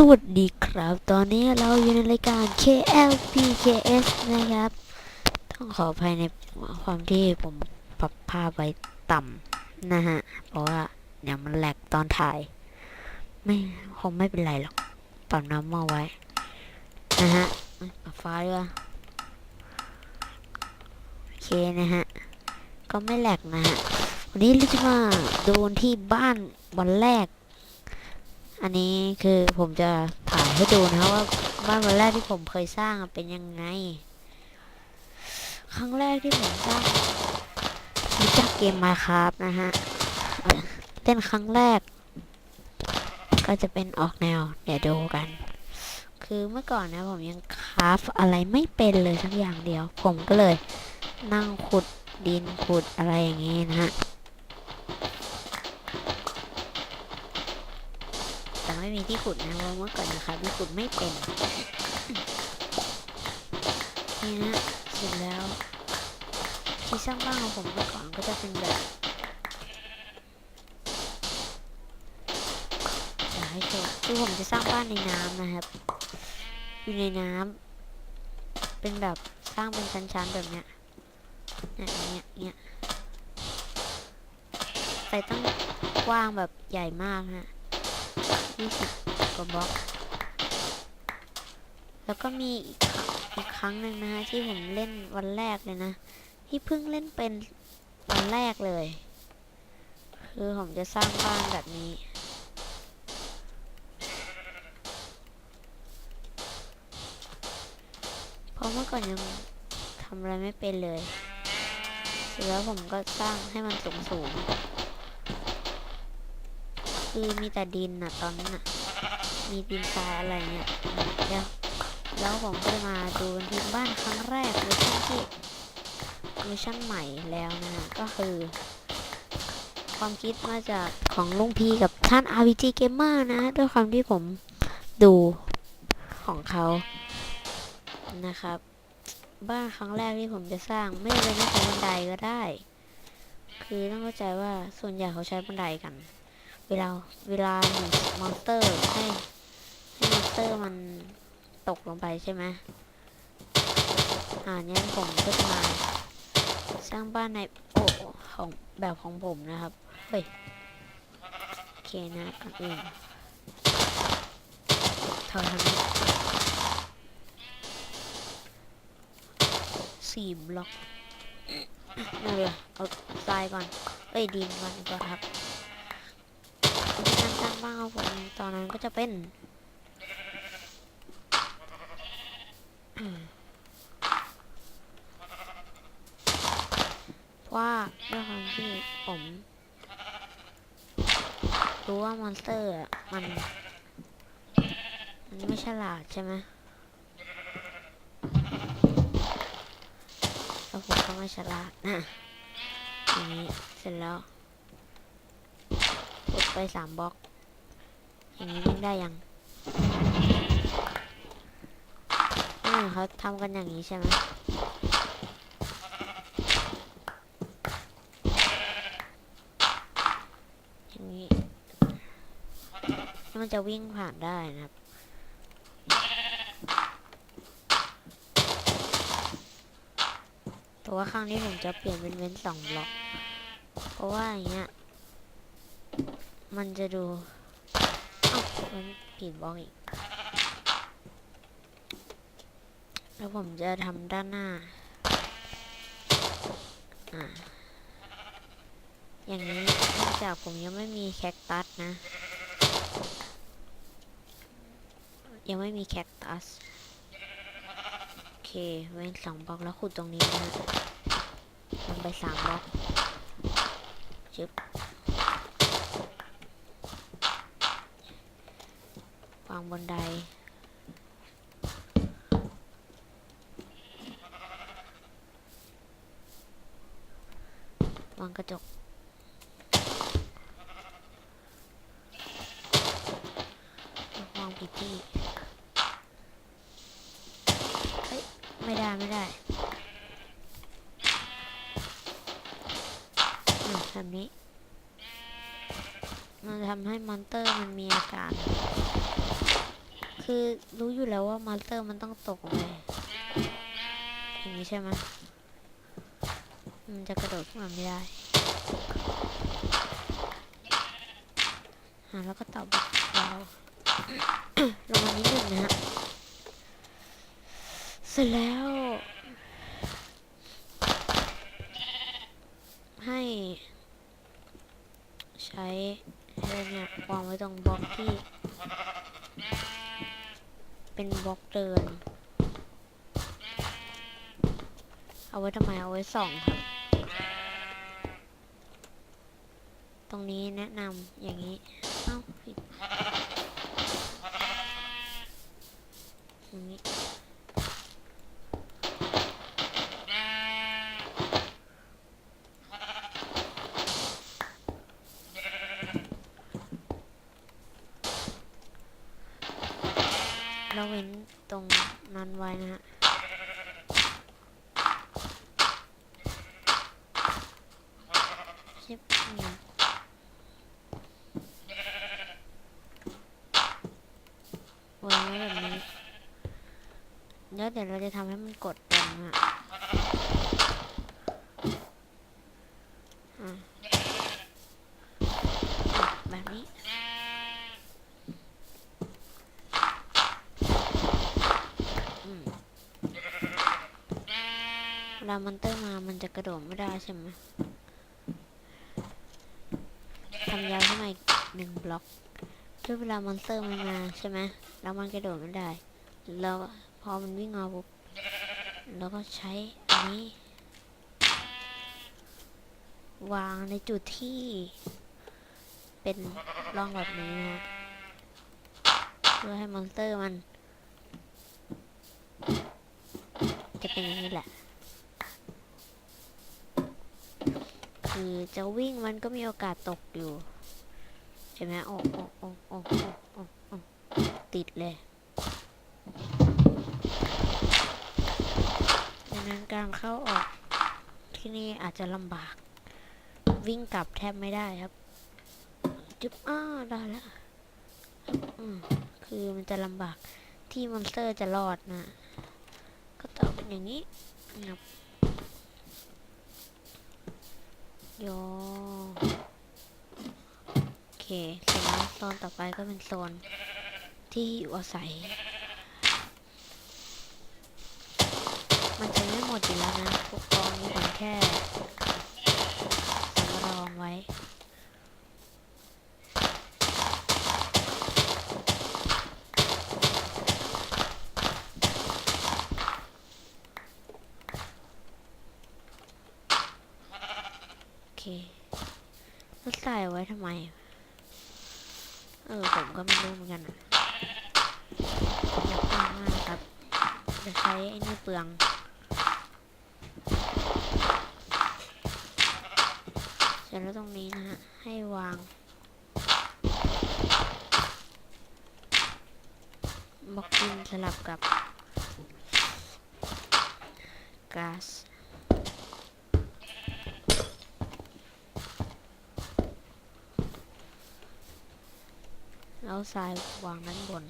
สวัสดีครับ ตอนนี้เราอยู่ในรายการ KLPKS นะครับ ต้องขออภัยในความที่ผมปรับภาพไว้ต่ำนะฮะ เพราะว่าเดี๋ยวมันแหลกตอนถ่าย ไม่คงไม่เป็นไรหรอก ปรับน้ำมาไว้ นะฮะปรับฟ้าด้วยโอเคนะฮะ ก็ไม่แหลกนะฮะ วันนี้เราจะมาโดนที่บ้านวันแรก อันนี้คือผมจะถ่ายให้ดูนะครับว่าบ้านวันแรกที่ผมเคยสร้างเป็นยังไง ครั้งแรกที่ผมสร้างรู้จักเกมมาครับนะฮะเล่นครั้งแรก ก็จะเป็นออกแนว เดี๋ยวดูกัน คือเมื่อก่อนนะผมยังคราฟอะไรไม่เป็นเลยสักอย่างเดียว ผมก็เลยนั่งขุดดินขุดอะไรอย่างงี้นะฮะ แต่ ไม่มีที่ขุดนะเพราะเมื่อก่อนนะครับที่ขุดไม่เป็นนี่นะเสร็จแล้ว ที่สร้างบ้านของผมเมื่อก่อนก็จะเป็นแบบอยากให้โชว์คือผมจะสร้างบ้านในน้ำนะครับ อยู่ในน้ำเป็นแบบสร้างเป็นชั้นๆแบบเนี้ยเนี่ยเงี้ยเงี้ยไปตั้งกว้างแบบใหญ่มากฮะ ยี่สิบกว่าบล็อก แล้วก็มีอีกครั้งหนึ่งนะฮะที่ผมเล่นวันแรกเลยนะ ที่เพิ่งเล่นเป็นวันแรกเลย คือผมจะสร้างบ้านแบบนี้เพราะเมื่อก่อนยังทำอะไรไม่เป็นเลยเสร็จแล้วผมก็สร้างให้มันสูงสูง คือมีแต่ดินอะตอนนั้นอะมีดินทรายอะไรเนี่ยเดี๋ยวแล้วผมก็จะมาดูที่บ้านครั้งแรกเวอร์ชันที่เวอร์ชันใหม่แล้วนะ ก็คือ ความคิดมาจากของลุงพีกับท่าน RPG Gamer นะ ด้วยความที่ผมดูของเขานะครับ บ้านครั้งแรกที่ผมจะสร้างไม่เป็นต้องใช้บันไดก็ได้ คือต้องเข้าใจว่าส่วนใหญ่เขาใช้บันไดกัน เวลาเวลาหนมอนสเตอร์ให้ให้มอนสเตอร์มันตกลงไปใช่ไหมอ่าเนี้ยผมก็จะมาสร้างบ้านในโอ้ของแบบของผมนะครับ เฮ้ย โอเคนะก่อนอื่นถอยทางนี้สี่บล็อกนั่นเลยเอาทรายก่อน เอ้ยดินก่อนกว่าครับารสร้างบ้านของผมตอนนั้นก็จะเป็นว่าด้วยความที่ผมรู้ว่ามอนสเตอร์มัน มันไม่ฉลาดใช่ไหมแล้วผมก็ไม่ฉลาดนะอย่างนี้เสร็จแล้วกดไปสามบล็อก อย่างนี้วิ่งได้ยังอ่าเขาทำกันอย่างนี้ใช่ไหมอย่างนี้มันจะวิ่งผ่านได้นะครับแต่ว่าครั้งนี้ผมจะเปลี่ยนเป็นเว้นสองบล็อก เพราะว่าอย่างเงี้ย มันจะดู มันผิดบล็อกอีก แล้วผมจะทำด้านหน้า อ่า อย่างนี้เนื่องจากผมยังไม่มีแคคตัสนะ ยังไม่มีแคคตัส โอเค เว้นสองบล็อกแล้วขุดตรงนี้นะทำไปสามบล็อกจึ๊บ วาง บนไดวางกระจก วางผิดที่ เฮ้ย ไม่ได้ ไม่ได้อะแบบนี้ มันทำให้มอนเตอร์มันมีอาการ คือรู้อยู่แล้วว่ามาสเตอร์มันต้องตกไปอย่างนี้ใช่ไหมมันจะกระโดดขึ้นมาไม่ได้อะแล้วก็ตอบแบบเรา ลงมานิดหนึ่งนะฮะ เสร็จแล้ว ให้ ใช้เรื่องเนี่ยวางไว้ตรงบล็อกที่ เป็นบล็อกเดิน เอาไว้ทำไมเอาไว้ส่องครับ ตรงนี้แนะนำอย่างนี้ เอ้าผิดอย่างนี้ เราเว้นตรงนั้นไว้นะฮะชิบเนี่ยวางไว้แบบนี้แล้วเดี๋ยวเราจะทำให้มันกดไปงอะอะแบบนี้ อืมเว ลามอนเตอร์มามันจะกระโดดไม่ได้ใช่ไหมทำยาวขึ้นมาอีกหนึ่งบล็อกเพื่อเวลามอนสเตอร์มันมาใช่ไหมแล้วมันกระโดดไม่ได้ แล้วพอมันวิ่งมาปุ๊บแล้วก็ใช้อันนี้ วางในจุดที่เป็นร่องแบบนี้นะฮะเพื่อให้มอนสเตอร์มัน จะเป็นอย่างนี้แหละ คือจะวิ่งมันก็มีโอกาสตกอยู่ใช่ไหมโอ้โอ้โอ้โอ้โอ้โอ้โอติดเลยดังนั้นการเข้าออกที่นี่อาจจะลำบาก วิ่งกลับแทบไม่ได้ครับ จุ๊บอ้าได้แล้วอืมคือมันจะลำบากที่มอนสเตอร์จะรอดนะ ก็ต้องเป็นอย่างนี้นะครับ โยโอเคเสร็จแล้วโซนต่อไปก็เป็นโซนที่อยู่อาศัย มันจะไม่หมดอยู่แล้วนะพวกกองนี้ผมแค่สำรองไว้ โอเคแล้วใส่ไว้ ทำไม เออ ผมก็ไม่รู้เหมือนกันอะอยากได้มากครับ จะใช้ไอ้นี่เปลืองเสร็จแล้วตรงนี้นะฮะ ให้วางบล็อกดินสลับกับก๊าซ เอาทรายวางด้านบน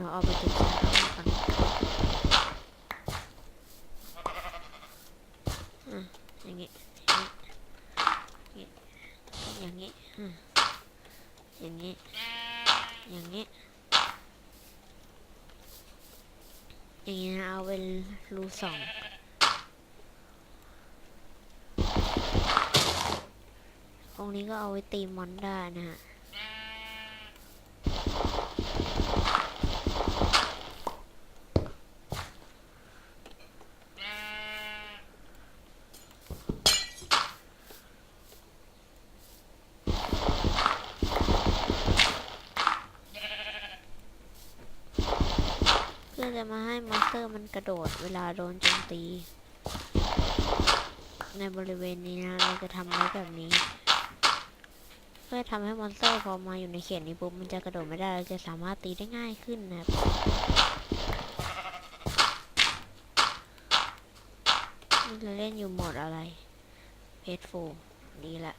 เราเอาไปติดสายข้างนอกก่อนอะอย่างงี้อย่างงี้อย่างงี้อย่างงี้อย่างงี้เอาเป็นรูสองตรงนี้ก็เอาไว้ตีมอนได้นะฮะ โมาให้มอนสเตอร์มันกระโดดเวลาโดนโจมตี ในบริเวณนี้นะเราจะทำไว้แบบนี้ เพื่อทำให้มอนสเตอร์พอมาอยู่ในเขตนี้ปุ๊บมันจะกระโดดไม่ได้เราจะสามารถตีได้ง่ายขึ้นนะครับนี่เราเล่นอยู่โหมดอะไรเพจฟูดีละ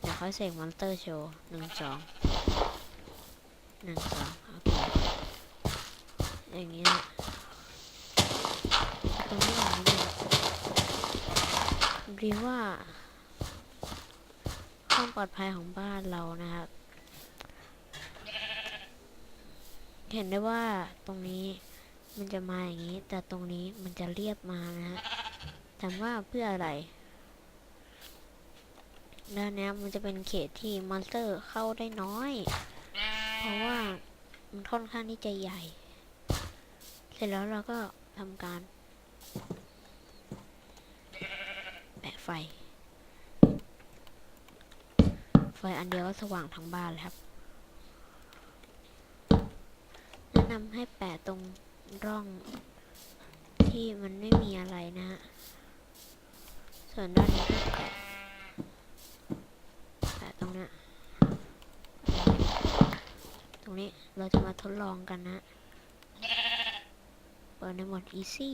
เดี๋ยวเขาเสกมอนสเตอร์โชว์หนึ่งสองหนึ่งสอง อเคอย่างนี้นะตรงนี้ออกมาหนึ่งดีว่าความปลอดภัยของบ้านเรานะครับ เห็นได้ว่าตรงนี้มันจะมาอย่างนี้ แต่ตรงนี้มันจะเรียบมานะฮะถามว่าเพื่ออะไรด้านเนี้ยมันจะเป็นเขตที่มอนสเตอร์เข้าได้น้อย เพราะว่ามันค่อนข้างที่จะใหญ่ ร็จแล้วเราก็ทำการ แปะไฟ ไฟอันเดียวก็สว่างทั้งบ้านเลยครับ แนะนำให้แปะตรงร่องที่มันไม่มีอะไรนะฮะ ส่วนด้านนี้แปะแปะตรงนี้ตรงนี้เราจะมาทดลองกันนะ เปิดในโหมด easy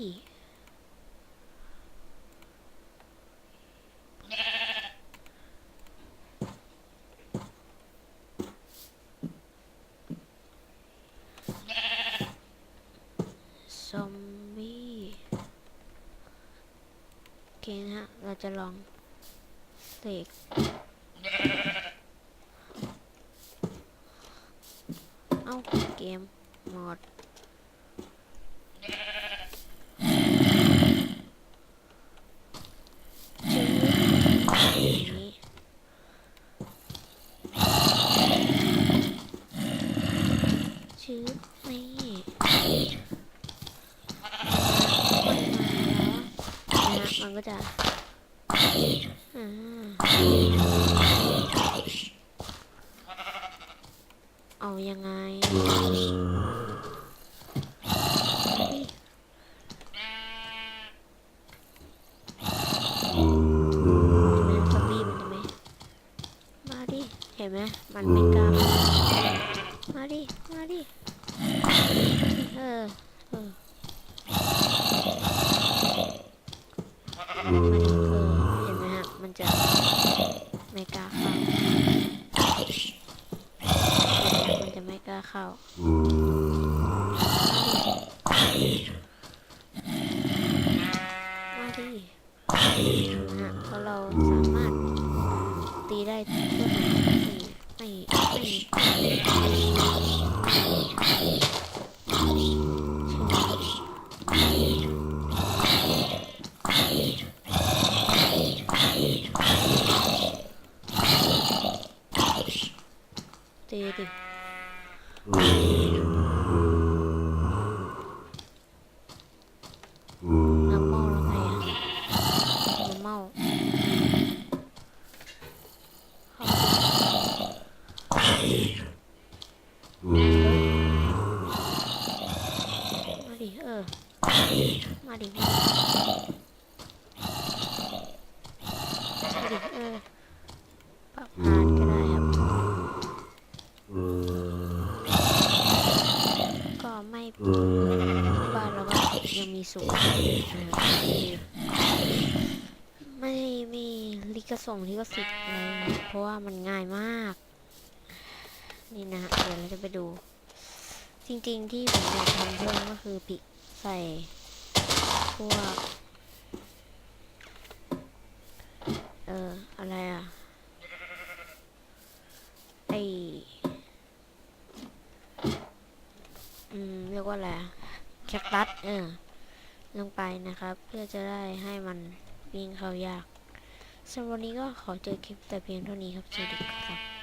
ซอมบี้โอเคนะฮะ เราจะลองเสกเอาเกมหมด ชื่อนี้ชื่อนี่มันมาแล้วนะมันก็จะอ่าเอายังไงแม่ซอมบี้มันจะไม่มาดิ เห็นไหมมันไม่กล้ามามาดิ มาดิ เออ เออ มันเออเห็นไหมฮะ มันจะไม่ กล้าเข้ามันจะไม่กล้าเข้ามาดินะฮะเพราะเราสามารถตีได้ทั่วถึงไม่ไม่ ตีดิน้ำเมาแล้วไงอะน้ำเมาเข้ามาดิ เออ มาดิ มาดิ เออ ปรั บผ่านก็ได้ครับก็ไม่บ้านเราก็ยังมีสูงไม่มีลิขส่งลิขสิทธิ์อะไรเพราะว่ามันง่ายมาก นี่นะเดี๋ยวเราจะไปดู จริงๆที่ผมอยากทำเพิ่มก็คือปิใส่พวกเอออะไรอะไอม เรียก ว่าอะไรแคคตัสเออลงไปนะครับ เพื่อจะได้ให้มันวิ่งเข้ายากสำหรับวันนี้ก็ขอเจอคลิปแต่เพียงเท่านี้ครับสวัสดีครับ